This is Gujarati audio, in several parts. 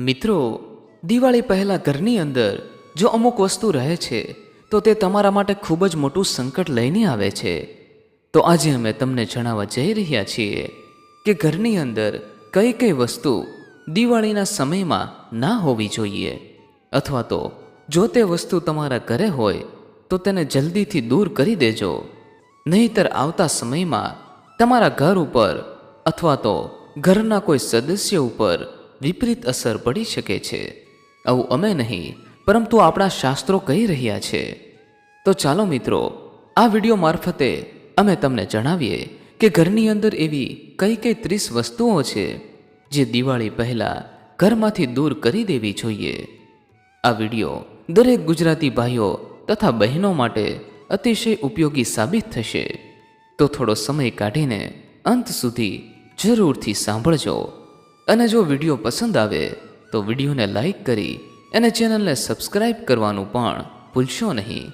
મિત્રો, દિવાળી પહેલાં ઘરની અંદર જો અમુક વસ્તુ રહે છે, તો તે તમારા માટે ખૂબ જ મોટું સંકટ લઈને આવે છે. તો આજે અમે તમને જણાવવા જઈ રહ્યા છીએ કે ઘરની અંદર કઈ કઈ વસ્તુ દિવાળીના સમયમાં ના હોવી જોઈએ. અથવા તો જો તે વસ્તુ તમારા ઘરે હોય, તો તેને જલ્દીથી દૂર કરી દેજો. નહીંતર આવતા સમયમાં તમારા ઘર ઉપર અથવા તો ઘરના કોઈ સદસ્ય ઉપર વિપરીત અસર પડી શકે છે. આવું અમે નહીં, પરંતુ આપણા શાસ્ત્રો કહી રહ્યા છે. તો ચાલો મિત્રો, આ વીડિયો મારફતે અમે તમને જણાવીએ કે ઘરની અંદર એવી કઈ કઈ ત્રીસ વસ્તુઓ છે, જે દિવાળી પહેલાં ઘરમાંથી દૂર કરી દેવી જોઈએ. આ વીડિયો દરેક ગુજરાતી ભાઈઓ તથા બહેનો માટે અતિશય ઉપયોગી સાબિત થશે. તો થોડો સમય કાઢીને અંત સુધી જરૂરથી સાંભળજો. અને જો વીડિયો પસંદ આવે, તો વિડીયોને લાઈક કરી અને ચેનલને સબસ્ક્રાઇબ કરવાનું પણ ભૂલશો નહીં.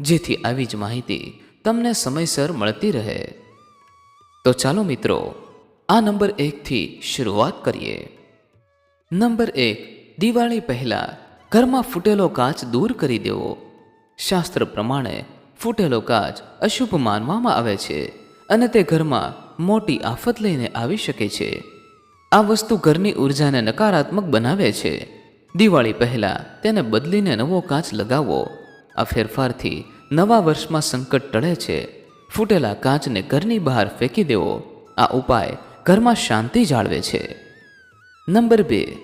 જેથી આવી જ માહિતી તમને સમયસર મળતી રહે. તો ચાલો મિત્રો, આ નંબર એકથી શરૂઆત કરીએ. નંબર એક, દિવાળી પહેલાં ઘરમાં ફૂટેલો કાચ દૂર કરી દેવો. શાસ્ત્ર પ્રમાણે, ફૂટેલો કાચ અશુભ માનવામાં આવે છે અને તે ઘરમાં મોટી આફત લઈને આવી શકે છે. આ વસ્તુ ઘરની ઉર્જાને નકારાત્મક બનાવે છે. દિવાળી પહેલાં તેને બદલીને નવો કાચ લગાવો. આ ફેરફારથી નવા વર્ષમાં સંકટ ટળે છે. ફૂટેલા કાચને ઘરની બહાર ફેંકી દેવો. આ ઉપાય ઘરમાં શાંતિ જાળવે છે. નંબર બે.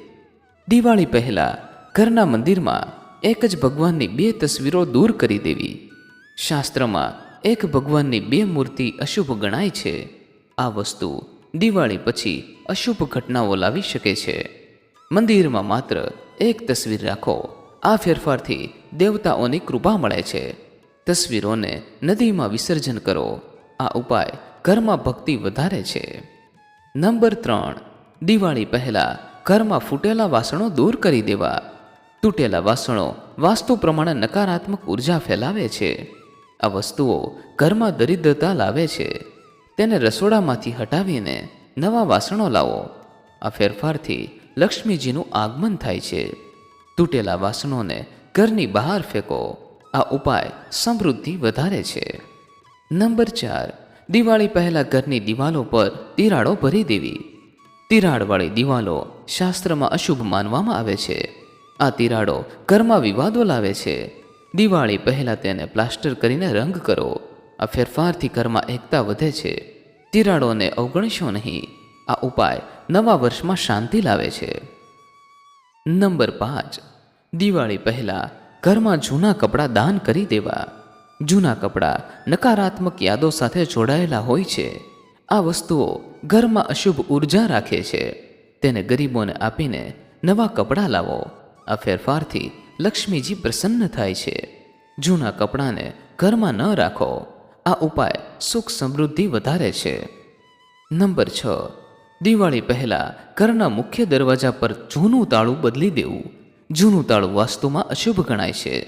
દિવાળી પહેલાં ઘરના મંદિરમાં એક જ ભગવાનની બે તસવીરો દૂર કરી દેવી. શાસ્ત્રમાં એક ભગવાનની બે મૂર્તિ અશુભ ગણાય છે. આ વસ્તુ દિવાળી પછી અશુભ ઘટનાઓ લાવી શકે છે. મંદિરમાં માત્ર એક તસવીર રાખો. આ ફેરફારથી દેવતાઓની કૃપા મળે છે. તસવીરોને નદીમાં વિસર્જન કરો. આ ઉપાય ઘરમાં ભક્તિ વધારે છે. નંબર ત્રણ. દિવાળી પહેલાં ઘરમાં ફૂટેલા વાસણો દૂર કરી દેવા. તૂટેલા વાસણો વાસ્તુ પ્રમાણે નકારાત્મક ઊર્જા ફેલાવે છે. આ વસ્તુઓ ઘરમાં દરિદ્રતા લાવે છે. તેને રસોડામાંથી હટાવીને નવા વાસણો લાવો. આ ફેરફારથી લક્ષ્મીજીનું આગમન થાય છે. તૂટેલા વાસણોને ઘરની બહાર ફેંકો. આ ઉપાય સમૃદ્ધિ વધારે છે. નંબર ચાર. દિવાળી પહેલા ઘરની દિવાલો પર તિરાડો ભરી દેવી. તિરાડવાળી દિવાલો શાસ્ત્રમાં અશુભ માનવામાં આવે છે. આ તિરાડો ઘરમાં વિવાદો લાવે છે. દિવાળી પહેલાં તેને પ્લાસ્ટર કરીને રંગ કરો. આ ફેરફારથી ઘરમાં એકતા વધે છે. તિરાડોને અવગણશો નહીં. આ ઉપાય નવા વર્ષમાં શાંતિ લાવે છે. નંબર પાંચ. દિવાળી પહેલાં ઘરમાં જૂના કપડાં દાન કરી દેવા. જૂના કપડાં નકારાત્મક યાદો સાથે જોડાયેલા હોય છે. આ વસ્તુઓ ઘરમાં અશુભ ઊર્જા રાખે છે. તેને ગરીબોને આપીને નવા કપડાં લાવો. આ ફેરફારથી લક્ષ્મીજી પ્રસન્ન થાય છે. જૂના કપડાંને ઘરમાં ન રાખો. આ ઉપાય સુખ સમૃદ્ધિ વધારે છે. નંબર છ. દિવાળી પહેલાં ઘરના મુખ્ય દરવાજા પર જૂનું તાળું બદલી દેવું. જૂનું તાળું વાસ્તુમાં અશુભ ગણાય છે.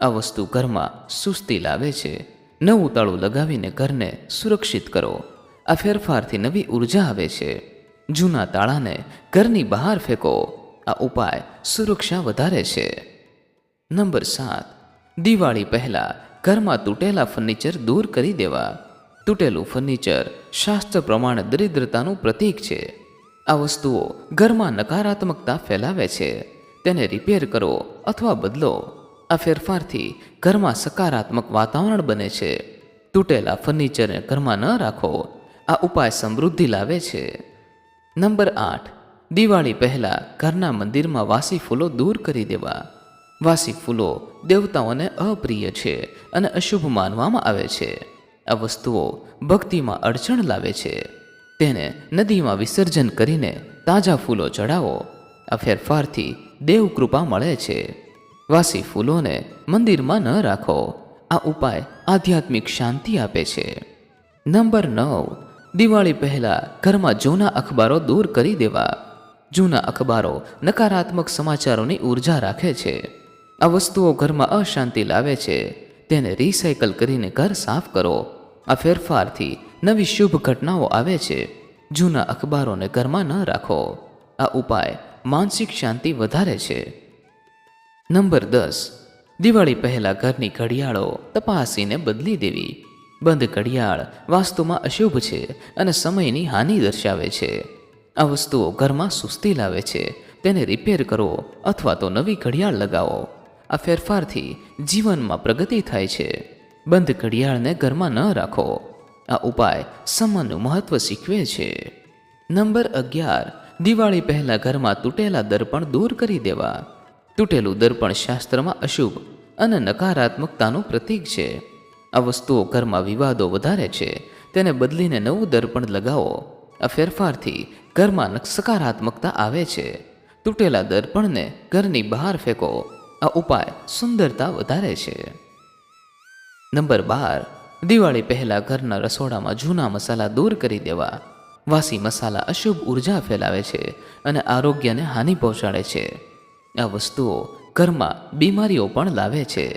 આ વસ્તુ ઘરમાં સુસ્તી લાવે છે. નવું તાળું લગાવીને ઘરને સુરક્ષિત કરો. આ ફેરફારથી નવી ઊર્જા આવે છે. જૂના તાળાને ઘરની બહાર ફેંકો. આ ઉપાય સુરક્ષા વધારે છે. નંબર સાત. દિવાળી પહેલા ઘરમાં તૂટેલા ફર્નિચર દૂર કરી દેવા. તૂટેલું ફર્નિચર શાસ્ત્ર પ્રમાણે દરિદ્રતાનું પ્રતીક છે. આ વસ્તુઓ ઘરમાં નકારાત્મકતા ફેલાવે છે. તેને રિપેર કરો અથવા બદલો. આ ફેરફારથી ઘરમાં સકારાત્મક વાતાવરણ બને છે. તૂટેલા ફર્નિચરને ઘરમાં ન રાખો. આ ઉપાય સમૃદ્ધિ લાવે છે. નંબર આઠ. દિવાળી પહેલાં ઘરના મંદિરમાં વાસી ફૂલો દૂર કરી દેવા. વાસી ફૂલો દેવતાઓને અપ્રિય છે અને અશુભ માનવામાં આવે છે. આ વસ્તુઓ ભક્તિમાં અડચણ લાવે છે. તેને નદીમાં વિસર્જન કરીને તાજા ફૂલો ચડાવો. આ ફેરફારથી દેવ કૃપા મળે છે. વાસી ફૂલોને મંદિરમાં ન રાખો. આ ઉપાય આધ્યાત્મિક શાંતિ આપે છે. નંબર નવ. દિવાળી પહેલા ઘરમાં જૂના અખબારો દૂર કરી દેવા. જૂના અખબારો નકારાત્મક સમાચારોની ઊર્જા રાખે છે. આ વસ્તુઓ ઘરમાં અશાંતિ લાવે છે. તેને રિસાયકલ કરીને ઘર સાફ કરો. આ ફેરફારથી નવી શુભ ઘટનાઓ આવે છે. જૂના અખબારોને ઘરમાં ન રાખો. આ ઉપાય માનસિક શાંતિ વધારે છે. નંબર દસ. દિવાળી પહેલા ઘરની ઘડિયાળો તપાસીને બદલી દેવી. બંધ ઘડિયાળ વાસ્તુમાં અશુભ છે અને સમયની હાનિ દર્શાવે છે. આ વસ્તુઓ ઘરમાં સુસ્તી લાવે છે. તેને રિપેર કરો અથવા તો નવી ઘડિયાળ લગાવો. આ ફેરફારથી જીવનમાં પ્રગતિ થાય છે. બંધ ઘડિયાળને ઘરમાં ન રાખો. આ ઉપાય સમયનું મહત્વ શીખવે છે. નંબર અગિયાર. દિવાળી પહેલા ઘરમાં તૂટેલા દર્પણ દૂર કરી દેવા. તૂટેલું દર્પણ શાસ્ત્રમાં અશુભ અને નકારાત્મકતાનું પ્રતીક છે. આ વસ્તુઓ ઘરમાં વિવાદો વધારે છે. તેને બદલીને નવું દર્પણ લગાવો. આ ફેરફારથી ઘરમાં સકારાત્મકતા આવે છે. તૂટેલા દર્પણને ઘરની બહાર ફેંકો. આ ઉપાય સુંદરતા વધારે છે. નંબર બાર, દિવાળી પહેલા ઘરના રસોડામાં જૂના મસાલા દૂર કરી દેવા. વાસી મસાલા અશુભ ઊર્જા ફેલાવે છે અને આરોગ્યને હાનિ પહોંચાડે છે. આ વસ્તુઓ ઘરમાં બીમારીઓ પણ લાવે છે.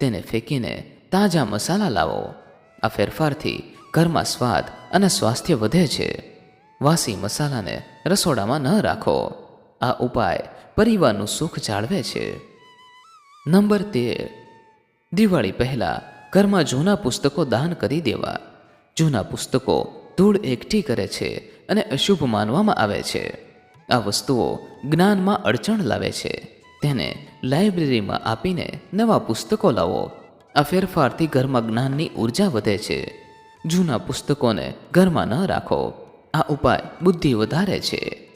તેને ફેંકીને તાજા મસાલા લાવો. આ ફેરફારથી ઘરમાં સ્વાદ અને સ્વાસ્થ્ય વધે છે. વાસી મસાલાને રસોડામાં ન રાખો. આ ઉપાય પરિવારનું સુખ જાળવે છે. નંબર તેર. દિવાળી પહેલાં ઘરમાં જૂના પુસ્તકો દાન કરી દેવા. જૂના પુસ્તકો ધૂળ એકઠી કરે છે અને અશુભ માનવામાં આવે છે. આ વસ્તુઓ જ્ઞાનમાં અડચણ લાવે છે. તેને લાઇબ્રેરીમાં આપીને નવા પુસ્તકો લાવો. આ ફેરફારથી ઘરમાં જ્ઞાનની ઊર્જા વધે છે. જૂના પુસ્તકોને ઘરમાં ન રાખો. આ ઉપાય બુદ્ધિ વધારે છે.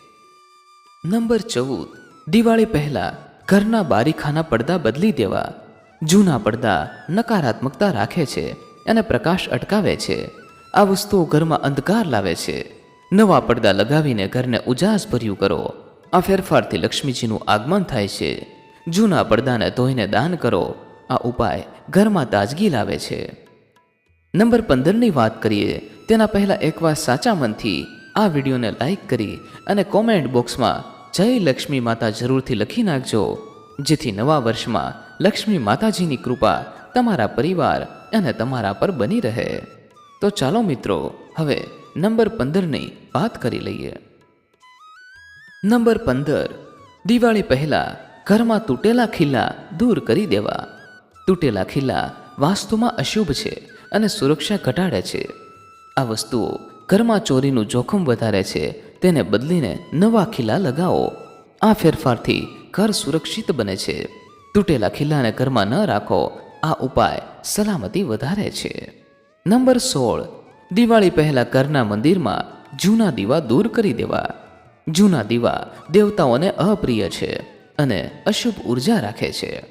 નંબર ચૌદ. દિવાળી પહેલા ઘરના બારીખાના પડદા બદલી દેવા. જૂના પડદા નકારાત્મકતા રાખે છે અને પ્રકાશ અટકાવે છે. આ વસ્તુઓ ઘરમાં અંધકાર લાવે છે. નવા પડદા લગાવીને ઘરને ઉજાસ ભર્યું કરો. આ ફેરફારથી લક્ષ્મીજીનું આગમન થાય છે. જૂના પડદાને ધોઈને દાન કરો. આ ઉપાય ઘરમાં તાજગી લાવે છે. નંબર પંદરની વાત કરીએ, તેના પહેલાં એકવાર સાચા મનથી આ વિડીયોને લાઈક કરી અને કોમેન્ટ બોક્સમાં જય લક્ષ્મી માતા જરૂરથી લખી નાખજો, જેથી નવા વર્ષમાં લક્ષ્મી માતાજીની કૃપા તમારા પરિવાર અને તમારા પર બની રહે. તો ચાલો મિત્રો, હવે નંબર પંદરની વાત કરી લઈએ. નંબર પંદર, દિવાળી પહેલા ઘરમાં તૂટેલા ખીલા દૂર કરી દેવા. તૂટેલા ખીલા વાસ્તુમાં અશુભ છે અને સુરક્ષા ઘટાડે છે. આ વસ્તુઓ ઘરમાં ચોરીનું જોખમ વધારે છે તેને બદલીને નવા ખીલા લગાવો. આ ફેરફારથી ઘર સુરક્ષિત બને છે. તૂટેલા ખીલ્લાને ઘરમાં ન રાખો. આ ઉપાય સલામતી વધારે છે. નંબર સોળ. દિવાળી પહેલા ઘરના મંદિરમાં જૂના દીવા દૂર કરી દેવા. જૂના દીવા દેવતાઓને અપ્રિય છે અને અશુભ ઊર્જા રાખે છે.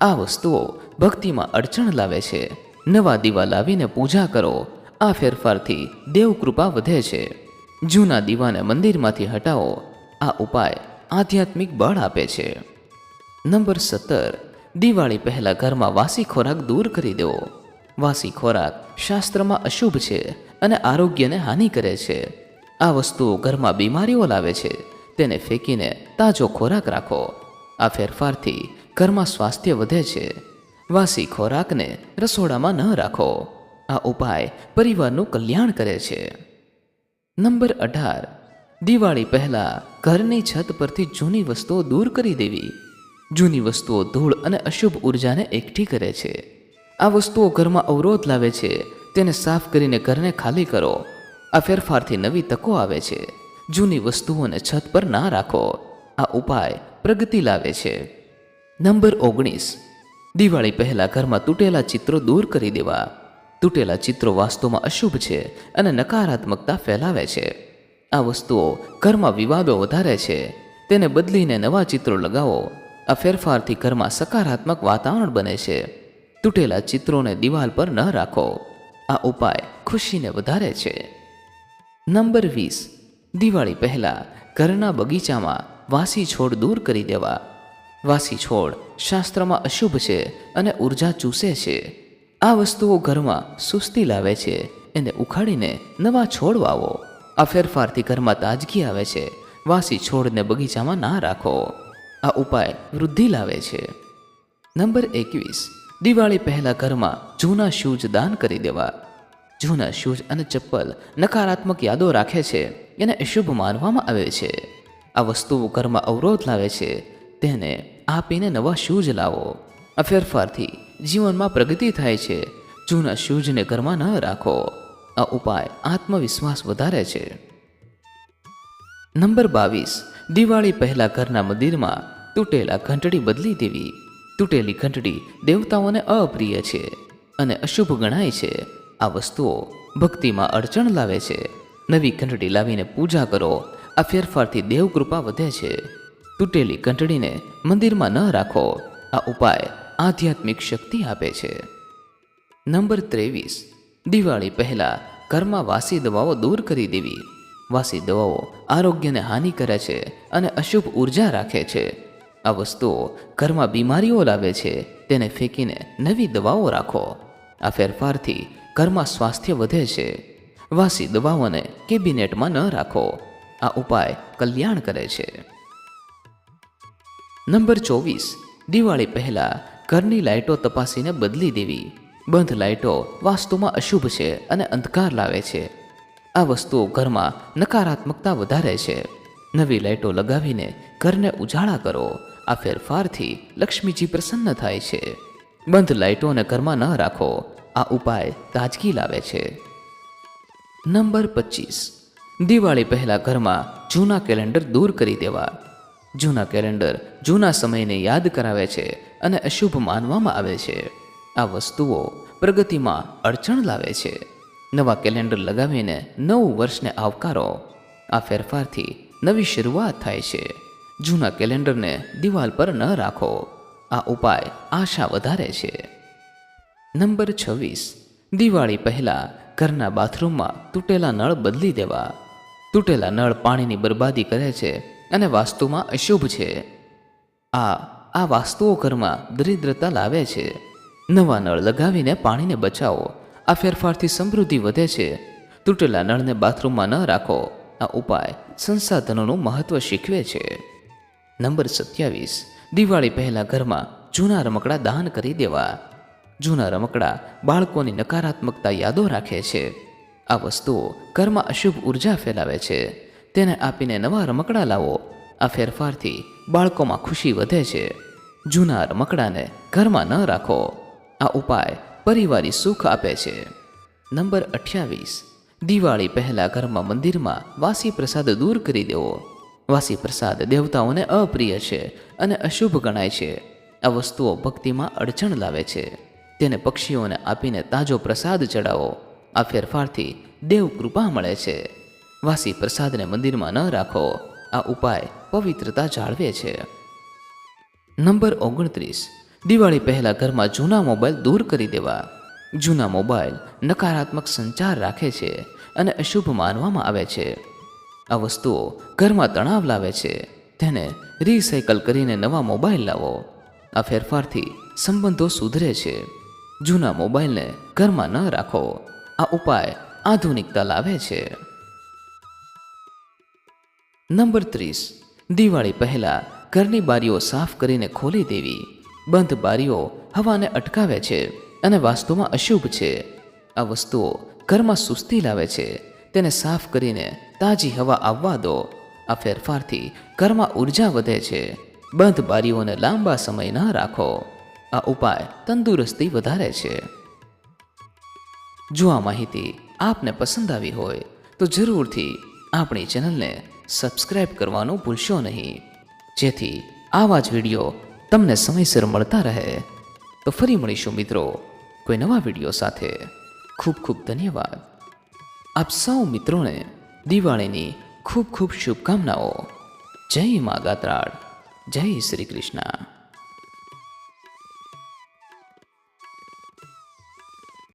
આ વસ્તુઓ ભક્તિમાં અડચણ લાવે છે. નવા દીવા લાવીને પૂજા કરો. આ ફેરફારથી દેવકૃપા વધે છે. જૂના દીવાને મંદિરમાંથી હટાવો. આ ઉપાય આધ્યાત્મિક બળ આપે છે. નંબર સત્તર. દિવાળી પહેલાં ઘરમાં વાસી ખોરાક દૂર કરી દેવો. વાસી ખોરાક શાસ્ત્રમાં અશુભ છે અને આરોગ્યને હાનિ કરે છે. આ વસ્તુઓ ઘરમાં બીમારીઓ લાવે છે. તેને ફેંકીને તાજો ખોરાક રાખો. આ ફેરફારથી ઘરમાં સ્વાસ્થ્ય વધે છે. વાસી ખોરાકને રસોડામાં ન રાખો. આ ઉપાય પરિવારનું કલ્યાણ કરે છે. નંબર અઢાર. દિવાળી પહેલાં ઘરની છત પરથી જૂની વસ્તુઓ દૂર કરી દેવી. જૂની વસ્તુઓ ધૂળ અને અશુભ ઉર્જાને એકઠી કરે છે. આ વસ્તુઓ ઘરમાં અવરોધ લાવે છે. તેને સાફ કરીને ઘરને ખાલી કરો. આ ફેરફારથી નવી તકો આવે છે. જૂની વસ્તુઓને છત પર ના રાખો. આ ઉપાય પ્રગતિ લાવે છે. નંબર ઓગણીસ. દિવાળી પહેલાં ઘરમાં તૂટેલા ચિત્રો દૂર કરી દેવા. તૂટેલા ચિત્રો વાસ્તવમાં અશુભ છે અને નકારાત્મકતા ફેલાવે છે. આ વસ્તુઓ ઘરમાં વિવાદો વધારે છે. તેને બદલીને નવા ચિત્રો લગાવો. આ ફેરફારથી ઘરમાં સકારાત્મક વાતાવરણ બને છે. તૂટેલા ચિત્રોને દિવાલ પર ન રાખો. આ ઉપાય ખુશીને વધારે છે. નંબર વીસ. દિવાળી પહેલાં ઘરના બગીચામાં વાસી છોડ દૂર કરી દેવા. વાસી છોડ શાસ્ત્રમાં અશુભ છે અને ઊર્જા ચૂસે છે. આ વસ્તુઓ ઘરમાં સુસ્તી લાવે છે. એને ઉખાડીને નવા છોડ વાવો. આ ફેરફારથી ઘરમાં તાજગી આવે છે. વાસી છોડને બગીચામાં ના રાખો. આ ઉપાય વૃદ્ધિ લાવે છે. નંબર એકવીસ. દિવાળી પહેલાં ઘરમાં જૂના શૂઝ દાન કરી દેવા. જૂના શૂઝ અને ચપ્પલ નકારાત્મક યાદો રાખે છે. એને અશુભ માનવામાં આવે છે. આ વસ્તુઓ ઘરમાં અવરોધ લાવે છે. તેને આપીને નવા શૂઝ લાવો. આ ફેરફારથી જીવનમાં પ્રગતિ થાય છે. જૂના શૂઝને ઘરમાં ન રાખો. આ ઉપાય આત્મવિશ્વાસ વધારે છે. નંબર બાવીસ. દિવાળી પહેલા ઘરના મંદિરમાં તૂટેલા ઘંટડી બદલી દેવી. તૂટેલી ઘંટડી દેવતાઓને અપ્રિય છે અને અશુભ ગણાય છે. આ વસ્તુઓ ભક્તિમાં અડચણ લાવે છે. નવી ઘંટડી લાવીને પૂજા કરો. આ ફેરફારથી દેવ કૃપા વધે છે. તૂટેલી ઘંટડીને મંદિરમાં ન રાખો. આ ઉપાય આધ્યાત્મિક શક્તિ આપે છે. નંબર ત્રેવીસ. દિવાળી પહેલાં ઘરમાં વાસી દવાઓ દૂર કરી દેવી. વાસી દવાઓ આરોગ્યને હાનિ કરે છે અને અશુભ ઊર્જા રાખે છે. આ વસ્તુઓ ઘરમાં બીમારીઓ લાવે છે. તેને ફેંકીને નવી દવાઓ રાખો. આ ફેરફારથી ઘરમાં સ્વાસ્થ્ય વધે છે. વાસી દવાઓને કેબિનેટમાં ન રાખો. આ ઉપાય કલ્યાણ કરે છે. નંબર ચોવીસ. દિવાળી પહેલા ઘરની લાઇટો તપાસીને બદલી દેવી. બંધ લાઇટો વાસ્તુમાં અશુભ છે અને અંધકાર લાવે છે. આ વસ્તુઓ ઘરમાં નકારાત્મકતા વધારે છે. નવી લાઇટો લગાવીને ઘરને ઉજાળા કરો. આ ફેરફારથી લક્ષ્મીજી પ્રસન્ન થાય છે. બંધ લાઇટોને ઘરમાં ન રાખો. આ ઉપાય તાજગી લાવે છે. નંબર પચીસ. દિવાળી પહેલા ઘરમાં જૂના કેલેન્ડર દૂર કરી દેવા. જૂના કેલેન્ડર જૂના સમયને યાદ કરાવે છે. અને અશુભ માનવામાં આવે છે. આ વસ્તુઓ પ્રગતિમાં અડચણ લાવે છે. નવા કેલેન્ડર લગાવીને નવું વર્ષને આવકારો. આ ફેરફારથી નવી શરૂઆત થાય છે. જૂના કેલેન્ડરને દિવાલ પર ન રાખો. આ ઉપાય આશા વધારે છે. નંબર છવ્વીસ. દિવાળી પહેલાં ઘરના બાથરૂમમાં તૂટેલા નળ બદલી દેવા. તૂટેલા નળ પાણીની બરબાદી કરે છે અને વાસ્તુમાં અશુભ છે. આ આ વાસ્તુઓ ઘરમાં દરિદ્રતા લાવે છે. નવા નળ લગાવીને પાણીને બચાવો. આ ફેરફારથી સમૃદ્ધિ વધે છે. તૂટેલા નળને બાથરૂમમાં ન રાખો. આ ઉપાય સંસાધનોનું મહત્વ શીખવે છે. નંબર સત્યાવીસ. દિવાળી પહેલાં ઘરમાં જૂના રમકડા દાન કરી દેવા. જૂના રમકડા બાળકોની નકારાત્મકતા યાદો રાખે છે. આ વસ્તુઓ ઘરમાં અશુભ ઊર્જા ફેલાવે છે. તેને આપીને નવા રમકડા લાવો. આ ફેરફારથી બાળકોમાં ખુશી વધે છે. જૂના રમકડાને ઘરમાં ન રાખો. આ ઉપાય પરિવારી સુખ આપે છે. નંબર અઠ્યાવીસ. દિવાળી પહેલાં ઘરમાં મંદિરમાં વાસી પ્રસાદ દૂર કરી દેવો. વાસી પ્રસાદ દેવતાઓને અપ્રિય છે અને અશુભ ગણાય છે. આ વસ્તુઓ ભક્તિમાં અડચણ લાવે છે. તેને પક્ષીઓને આપીને તાજો પ્રસાદ ચડાવો. આ ફેરફારથી દેવ કૃપા મળે છે. વાસી પ્રસાદને મંદિરમાં ન રાખો. આ ઉપાય પવિત્રતા જાળવે છે. નંબર ઓગણત્રીસ. દિવાળી પહેલા ઘરમાં જૂના મોબાઈલ દૂર કરી દેવા. જૂના મોબાઈલ નકારાત્મક સંચાર રાખે છે અને અશુભ માનવામાં આવે છે. આ વસ્તુઓ ઘરમાં તણાવ લાવે છે. તેને રિસાયકલ કરીને નવા મોબાઈલ લાવો. આ ફેરફારથી સંબંધો સુધરે છે. જૂના મોબાઈલને ઘરમાં ન રાખો. આ ઉપાય આધુનિકતા લાવે છે. નંબર ત્રીસ. દિવાળી પહેલાં ઘરની બારીઓ સાફ કરીને ખોલી દેવી. બંધ બારીઓ હવાને અટકાવે છે અને વાસ્તુમાં અશુભ છે. આ વસ્તુઓ ઘરમાં સુસ્તી લાવે છે. તેને સાફ કરીને તાજી હવા આવવા દો. આ ફેરફારથી ઘરમાં ઊર્જા વધે છે. બંધ બારીઓને લાંબા સમય ન રાખો. આ ઉપાય તંદુરસ્તી વધારે છે. જો આ માહિતી આપને પસંદ આવી હોય, તો જરૂરથી આપણી ચેનલને સબસ્ક્રાઇબ કરવાનું ભૂલશો નહીં. જેથી આવા જ વીડિયો તમને સમયસર મળતા રહે. તો ફરી મળીશું મિત્રો કોઈ નવા વીડિયો સાથે. ખૂબ ખૂબ ધન્યવાદ. આપ સૌ મિત્રોને દિવાળીની ખૂબ ખૂબ શુભકામનાઓ. જય મા ગાત્રાળ. જય શ્રી કૃષ્ણ.